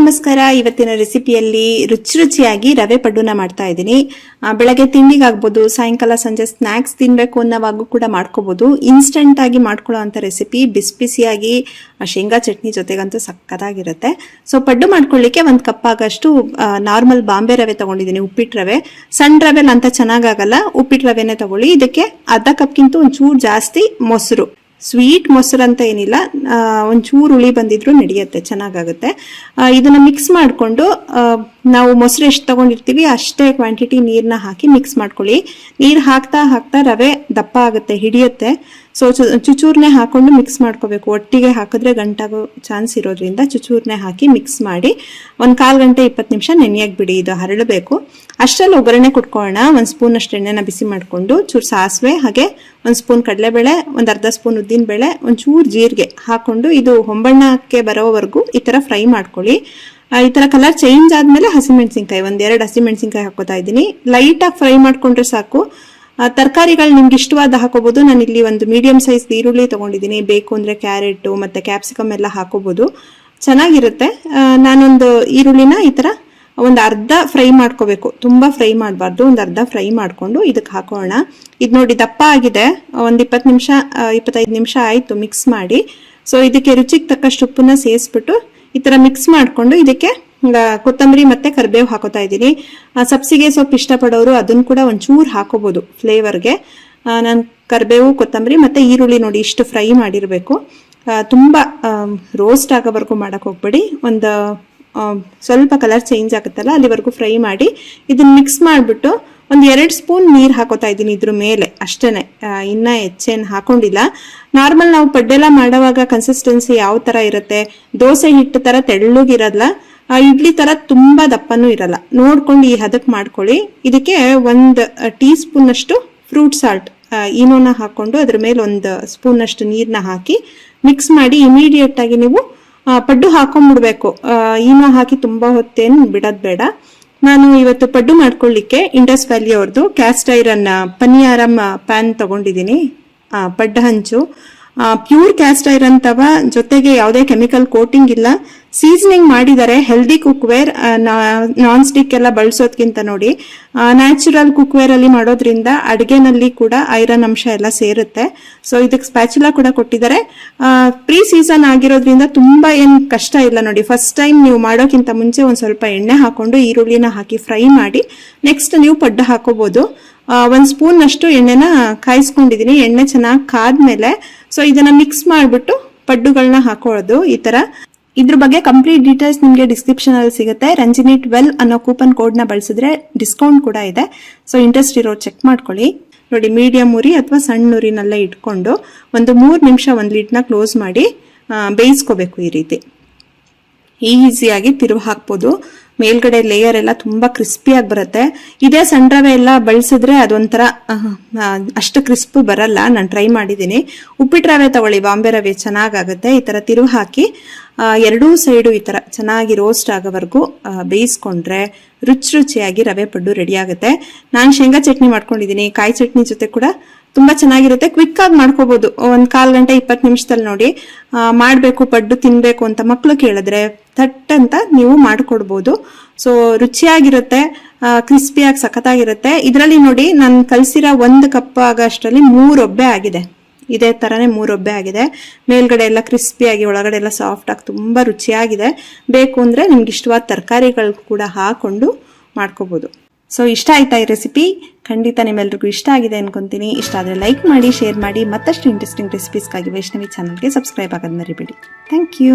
ನಮಸ್ಕಾರ. ಇವತ್ತಿನ ರೆಸಿಪಿಯಲ್ಲಿ ರುಚಿ ರುಚಿಯಾಗಿ ರವೆ ಪಡ್ಡುನ ಮಾಡ್ತಾ ಇದ್ದೀನಿ. ಬೆಳಗ್ಗೆ ತಿಂಡಿಗಾಗ್ಬೋದು, ಸಾಯಂಕಾಲ ಸಂಜೆ ಸ್ನ್ಯಾಕ್ಸ್ ತಿನ್ಬೇಕು ಅನ್ನೋವಾಗೂ ಕೂಡ ಮಾಡ್ಕೋಬಹುದು ಇನ್ಸ್ಟೆಂಟ್ ಆಗಿ ಮಾಡ್ಕೊಳ್ಳೋ ಅಂತ ರೆಸಿಪಿ ಬಿಸಿ ಬಿಸಿಯಾಗಿ ಶೇಂಗಾ ಚಟ್ನಿ ಜೊತೆಗಂತೂ ಸಕ್ಕತ್ತಾಗಿರುತ್ತೆ ಸೊ ಪಡ್ಡು ಮಾಡ್ಕೊಳ್ಳಿಕ್ಕೆ ಒಂದು ಕಪ್ ಆಗಷ್ಟು ನಾರ್ಮಲ್ ಬಾಂಬೆ ರವೆ ತಗೊಂಡಿದ್ದೀನಿ ಉಪ್ಪಿಟ್ಟು ರವೆ. ಸಣ್ಣ ರವೆಲ್ ಅಂತ ಚೆನ್ನಾಗಾಗಲ್ಲ ಉಪ್ಪಿಟ್ಟು ರವೆನೇ ತಗೊಳ್ಳಿ. ಇದಕ್ಕೆ ಅರ್ಧ ಕಪ್ಗಿಂತ ಒಂಚೂರು ಜಾಸ್ತಿ ಮೊಸರು. ಸ್ವೀಟ್ ಮೊಸರು ಅಂತ ಏನಿಲ್ಲ ಒಂಚೂರು ಹುಳಿ ಬಂದಿದ್ರು ನಡೆಯುತ್ತೆ, ಚೆನ್ನಾಗಾಗುತ್ತೆ. ಇದನ್ನ ಮಿಕ್ಸ್ ಮಾಡಿಕೊಂಡು ನಾವು ಮೊಸರು ಎಷ್ಟು ತಗೊಂಡಿರ್ತೀವಿ ಅಷ್ಟೇ ಕ್ವಾಂಟಿಟಿ ನೀರನ್ನ ಹಾಕಿ ಮಿಕ್ಸ್ ಮಾಡ್ಕೊಳ್ಳಿ. ನೀರು ಹಾಕ್ತಾ ಹಾಕ್ತಾ ರವೆ ದಪ್ಪ ಆಗುತ್ತೆ, ಹಿಡಿಯುತ್ತೆ. ಸೊ ಚುಚೂರ್ನೆ ಹಾಕೊಂಡು ಮಿಕ್ಸ್ ಮಾಡ್ಕೋಬೇಕು. ಒಟ್ಟಿಗೆ ಹಾಕಿದ್ರೆ ಗಂಟಾಗೋ ಚಾನ್ಸ್ ಇರೋದ್ರಿಂದ ಚುಚೂರ್ನೆ ಹಾಕಿ ಮಿಕ್ಸ್ ಮಾಡಿ ಒಂದು ಕಾಲು ಗಂಟೆ ಇಪ್ಪತ್ತು ನಿಮಿಷ ನೆನೆಯಾಗಿ ಬಿಡಿ, ಇದು ಹರಳಬೇಕು ಅಷ್ಟರಲ್ಲಿ ಒಗ್ಗರಣೆ ಕುಟ್ಕೊಳ್ಳೋಣ. ಒಂದು ಸ್ಪೂನ್ ಅಷ್ಟು ಎಣ್ಣೆನ ಬಿಸಿ ಮಾಡಿಕೊಂಡು ಚೂರು ಸಾಸಿವೆ, ಹಾಗೆ ಒಂದು ಸ್ಪೂನ್ ಕಡಲೆಬೇಳೆ, ಒಂದು ಅರ್ಧ ಸ್ಪೂನ್ ಉದ್ದಿನ ಬೇಳೆ, ಒಂಚೂರು ಜೀರಿಗೆ ಹಾಕೊಂಡು ಇದು ಹೊಂಬಣ್ಣಕ್ಕೆ ಬರೋವರೆಗೂ ಈ ಥರ ಫ್ರೈ ಮಾಡ್ಕೊಳ್ಳಿ. ಈ ಥರ ಕಲರ್ ಚೇಂಜ್ ಆದಮೇಲೆ ಹಸಿಮೆಣಸಿನ್ಕಾಯಿ ಒಂದೆರಡು ಹಸಿಮೆಣಸಿನ್ಕಾಯಿ ಹಾಕೋತಾ ಇದ್ದೀನಿ. ಲೈಟಾಗಿ ಫ್ರೈ ಮಾಡಿಕೊಂಡ್ರೆ ಸಾಕು. ತರಕಾರಿಗಳು ನಿಮ್ಗೆ ಇಷ್ಟವಾದ ಹಾಕೋಬಹುದು ನಾನು ಇಲ್ಲಿ ಒಂದು ಮೀಡಿಯಂ ಸೈಜ್ ಈರುಳ್ಳಿ ತಗೊಂಡಿದ್ದೀನಿ. ಬೇಕು ಅಂದ್ರೆ ಕ್ಯಾರೆಟ್ ಮತ್ತೆ ಕ್ಯಾಪ್ಸಿಕಮ್ ಎಲ್ಲ ಹಾಕೋಬಹುದು ಚೆನ್ನಾಗಿರುತ್ತೆ. ನಾನೊಂದು ಈರುಳ್ಳಿನ ಈ ತರ ಒಂದು ಅರ್ಧ ಫ್ರೈ ಮಾಡ್ಕೋಬೇಕು. ತುಂಬಾ ಫ್ರೈ ಮಾಡಬಾರ್ದು. ಒಂದು ಅರ್ಧ ಫ್ರೈ ಮಾಡ್ಕೊಂಡು ಇದಕ್ಕೆ ಹಾಕೋಣ. ಇದು ನೋಡಿ ದಪ್ಪ ಆಗಿದೆ. ಒಂದು ಇಪ್ಪತ್ತು ನಿಮಿಷ ಇಪ್ಪತ್ತೈದು ನಿಮಿಷ ಆಯ್ತು ಮಿಕ್ಸ್ ಮಾಡಿ. ಸೊ ಇದಕ್ಕೆ ರುಚಿಗೆ ತಕ್ಕಷ್ಟು ಉಪ್ಪನ್ನ ಸೇರಿಸ್ಬಿಟ್ಟು ಈ ತರ ಮಿಕ್ಸ್ ಮಾಡ್ಕೊಂಡು ಇದಕ್ಕೆ ಕೊತ್ತಂಬರಿ ಮತ್ತೆ ಕರಿಬೇವು ಹಾಕೋತಾ ಇದ್ದೀನಿ. ಸಬ್ಸಿಗೆ ಸೊಪ್ಪು ಇಷ್ಟಪಡೋರು ಅದನ್ನು ಕೂಡ ಒಂಚೂರು ಹಾಕೋಬಹುದು ಫ್ಲೇವರ್ಗೆ. ನಾನು ಕರಿಬೇವು, ಕೊತ್ತಂಬರಿ ಮತ್ತೆ ಈರುಳ್ಳಿ ನೋಡಿ ಇಷ್ಟು ಫ್ರೈ ಮಾಡಿರಬೇಕು. ತುಂಬಾ ರೋಸ್ಟ್ ಆಗೋವರೆಗೂ ಮಾಡಕ್ ಹೋಗ್ಬೇಡಿ. ಒಂದು ಸ್ವಲ್ಪ ಕಲರ್ ಚೇಂಜ್ ಆಗುತ್ತಲ್ಲ ಅಲ್ಲಿವರೆಗೂ ಫ್ರೈ ಮಾಡಿ ಇದನ್ನ ಮಿಕ್ಸ್ ಮಾಡಿಬಿಟ್ಟು ಒಂದು ಎರಡು ಸ್ಪೂನ್ ನೀರು ಹಾಕೋತಾ ಇದ್ದೀನಿ ಇದ್ರ ಮೇಲೆ. ಅಷ್ಟೇನೆ ಇನ್ನೂ ಹೆಚ್ಚೇನು ಹಾಕೊಂಡಿಲ್ಲ. ನಾರ್ಮಲ್ ನಾವು ಪಡ್ಡೆಲ್ಲ ಮಾಡೋವಾಗ ಕನ್ಸಿಸ್ಟೆನ್ಸಿ ಯಾವ ತರ ಇರುತ್ತೆ, ದೋಸೆ ಹಿಟ್ಟು ತರ ತೆಳ್ಳಗಿರಲ್ಲ ಆ, ಇಡ್ಲಿ ತರ ತುಂಬಾ ದಪ್ಪನೂ ಇರಲ್ಲ. ನೋಡ್ಕೊಂಡು ಈ ಹದಕ್ಕೆ ಮಾಡ್ಕೊಳ್ಳಿ. ಇದಕ್ಕೆ ಒಂದು ಟೀ ಸ್ಪೂನ್ ಅಷ್ಟು ಫ್ರೂಟ್ ಸಾಲ್ಟ್ ಈನೋನ ಹಾಕೊಂಡು ಅದ್ರ ಮೇಲೆ ಒಂದು ಸ್ಪೂನ್ ಅಷ್ಟು ನೀರನ್ನ ಹಾಕಿ ಮಿಕ್ಸ್ ಮಾಡಿ ಇಮಿಡಿಯೇಟ್ ಆಗಿ ನೀವು ಪಡ್ಡು ಹಾಕೊಂಡ್ಬಿಡ್ಬೇಕು ಈನೋ ಹಾಕಿ ತುಂಬಾ ಹೊತ್ತೇನು ಬಿಡೋದ್ ಬೇಡ. ನಾನು ಇವತ್ತು ಪಡ್ಡು ಮಾಡ್ಕೊಳ್ಳಿಕ್ಕೆ ಇಂಡಸ್ ವ್ಯಾಲಿ ಅವ್ರದ್ದು ಕ್ಯಾಸ್ಟ್ ಐರನ್ ಪನಿಯಾರಂ ಪ್ಯಾನ್ ತಗೊಂಡಿದ್ದೀನಿ ಪಡ್ಡ ಹಂಚು. ಪ್ಯೂರ್ ಕ್ಯಾಸ್ಟ್ ಐರನ್ ತವ ಜೊತೆಗೆ ಯಾವುದೇ ಕೆಮಿಕಲ್ ಕೋಟಿಂಗ್ ಇಲ್ಲ. ಸೀಸನಿಂಗ್ ಮಾಡಿದ್ದಾರೆ ಹೆಲ್ದಿ ಕುಕ್ವೇರ್ ನಾನ್ ಸ್ಟಿಕ್ ಎಲ್ಲ ಬಳಸೋದ್ಕಿಂತ ನೋಡಿ ನ್ಯಾಚುರಲ್ ಕುಕ್ವೇರ್ ಅಲ್ಲಿ ಮಾಡೋದ್ರಿಂದ ಅಡಿಗೆನಲ್ಲಿ ಕೂಡ ಐರನ್ ಅಂಶ ಎಲ್ಲ ಸೇರುತ್ತೆ. ಸೊ ಇದಕ್ಕೆ ಸ್ಪ್ಯಾಚುಲಾ ಕೂಡ ಕೊಟ್ಟಿದ್ದಾರೆ. ಪ್ರೀ ಸೀಸನ್ ಆಗಿರೋದ್ರಿಂದ ತುಂಬಾ ಏನ್ ಕಷ್ಟ ಇಲ್ಲ ನೋಡಿ. ಫಸ್ಟ್ ಟೈಮ್ ನೀವು ಮಾಡೋಕ್ಕಿಂತ ಮುಂಚೆ ಒಂದ್ ಸ್ವಲ್ಪ ಎಣ್ಣೆ ಹಾಕೊಂಡು ಈರುಳ್ಳಿನ ಹಾಕಿ ಫ್ರೈ ಮಾಡಿ ನೆಕ್ಸ್ಟ್ ನೀವು ಪಡ್ಡು ಹಾಕೋಬಹುದು ಒಂದು ಸ್ಪೂನ್ ಅಷ್ಟು ಎಣ್ಣೆನ ಕಾಯಿಸ್ಕೊಂಡಿದೀನಿ ಎಣ್ಣೆ ಚೆನ್ನಾಗಿ ಕಾದ್ಮೇಲೆ ಸೊ ಇದನ್ನ ಮಿಕ್ಸ್ ಮಾಡಿಬಿಟ್ಟು ಪಡ್ಡುಗಳನ್ನ ಹಾಕೊಳ್ಳೋದು ಈ ತರ. ಇದ್ರ ಬಗ್ಗೆ ಕಂಪ್ಲೀಟ್ ಡೀಟೇಲ್ಸ್ ನಿಮಗೆ ಡಿಸ್ಕ್ರಿಪ್ಷನ್ ಅಲ್ಲಿ ಸಿಗುತ್ತೆ. ರಂಜಿನಿ ಟ್ವೆಲ್ ಅನ್ನೋ ಕೂಪನ್ ಕೋಡ್ನ ಬಳಸಿದ್ರೆ ಡಿಸ್ಕೌಂಟ್ ಕೂಡ ಇದೆ. ಸೊ ಇಂಟ್ರೆಸ್ಟ್ ಇರೋ ಚೆಕ್ ಮಾಡ್ಕೊಳ್ಳಿ. ನೋಡಿ ಮೀಡಿಯಂ ಉರಿ ಅಥವಾ ಸಣ್ಣ ಉರಿನಲ್ಲೇ ಇಟ್ಕೊಂಡು ಒಂದು ಮೂರು ನಿಮಿಷ ಒಂದು ಲಿಡ್ನ ಕ್ಲೋಸ್ ಮಾಡಿ ಬೇಯಿಸ್ಕೋಬೇಕು ಈ ರೀತಿ. ಈಸಿಯಾಗಿ ತಿರುವು ಹಾಕ್ಬೋದು. ಮೇಲ್ಗಡೆ ಲೇಯರ್ ಎಲ್ಲ ತುಂಬಾ ಕ್ರಿಸ್ಪಿಯಾಗಿ ಬರುತ್ತೆ. ಇದೇ ಸಣ್ಣ ರವೆ ಎಲ್ಲ ಬಳಸಿದ್ರೆ ಅದೊಂಥರ ಅಷ್ಟು ಕ್ರಿಸ್ಪ್ ಬರಲ್ಲ. ನಾನು ಟ್ರೈ ಮಾಡಿದ್ದೀನಿ. ಉಪ್ಪಿಟ್ಟು ರವೆ ತಗೊಳ್ಳಿ. ಬಾಂಬೆ ರವೆ ಚೆನ್ನಾಗಾಗುತ್ತೆ ಈ ತರ ತಿರುವು ಹಾಕಿ ಎರಡೂ ಸೈಡು ಈ ಥರ ಚೆನ್ನಾಗಿ ರೋಸ್ಟ್ ಆಗೋವರೆಗೂ ಬೇಯಿಸ್ಕೊಂಡ್ರೆ ರುಚಿ ರುಚಿಯಾಗಿ ರವೆ ಪಡ್ಡು ರೆಡಿ ಆಗುತ್ತೆ. ನಾನು ಶೇಂಗಾ ಚಟ್ನಿ ಮಾಡ್ಕೊಂಡಿದ್ದೀನಿ ಕಾಯಿ ಚಟ್ನಿ ಜೊತೆ ಕೂಡ ತುಂಬ ಚೆನ್ನಾಗಿರುತ್ತೆ. ಕ್ವಿಕ್ ಆಗಿ ಮಾಡ್ಕೋಬಹುದು ಒಂದು ಕಾಲು ಗಂಟೆ ಇಪ್ಪತ್ತು ನಿಮಿಷದಲ್ಲಿ ನೋಡಿ. ಮಾಡಬೇಕು, ಪಡ್ಡು ತಿನ್ನಬೇಕು ಅಂತ ಮಕ್ಕಳು ಕೇಳಿದ್ರೆ ಥಟ್ ಅಂತ ನೀವು ಮಾಡಿಕೊಡ್ಬೋದು. ಸೊ ರುಚಿಯಾಗಿರುತ್ತೆ ಕ್ರಿಸ್ಪಿಯಾಗಿ ಸಖತ್ತಾಗಿರುತ್ತೆ. ಇದರಲ್ಲಿ ನೋಡಿ, ನಾನು ಕಲಸಿರೋ ಒಂದು ಕಪ್ ಆಗೋ ಮೂರು ಒಬ್ಬೆ ಆಗಿದೆ. ಇದೇ ಥರನೇ ಮೂರು ಒಬ್ಬೆ ಆಗಿದೆ. ಮೇಲ್ಗಡೆ ಎಲ್ಲ ಕ್ರಿಸ್ಪಿಯಾಗಿ ಒಳಗಡೆ ಎಲ್ಲ ಸಾಫ್ಟ್ ಆಗಿ ತುಂಬಾ ರುಚಿಯಾಗಿದೆ. ಬೇಕು ಅಂದರೆ ನಿಮ್ಗೆ ಇಷ್ಟವಾದ ತರಕಾರಿಗಳು ಕೂಡ ಹಾಕ್ಕೊಂಡು ಮಾಡ್ಕೋಬೋದು. ಸೊ ಇಷ್ಟ ಆಯ್ತಾ ಈ ರೆಸಿಪಿ ಖಂಡಿತ ನಿಮ್ಮೆಲ್ರಿಗೂ ಇಷ್ಟ ಆಗಿದೆ ಅನ್ಕೊಂತೀನಿ. ಇಷ್ಟ ಆದರೆ ಲೈಕ್ ಮಾಡಿ ಶೇರ್ ಮಾಡಿ, ಮತ್ತಷ್ಟು ಇಂಟ್ರೆಸ್ಟಿಂಗ್ ರೆಸಿಪೀಸ್ಗಾಗಿ ವೈಷ್ಣವಿ ಚಾನಲ್ಗೆ ಸಬ್ಸ್ಕ್ರೈಬ್ ಆಗೋದು ಮರಿಬೇಡಿ. Thank you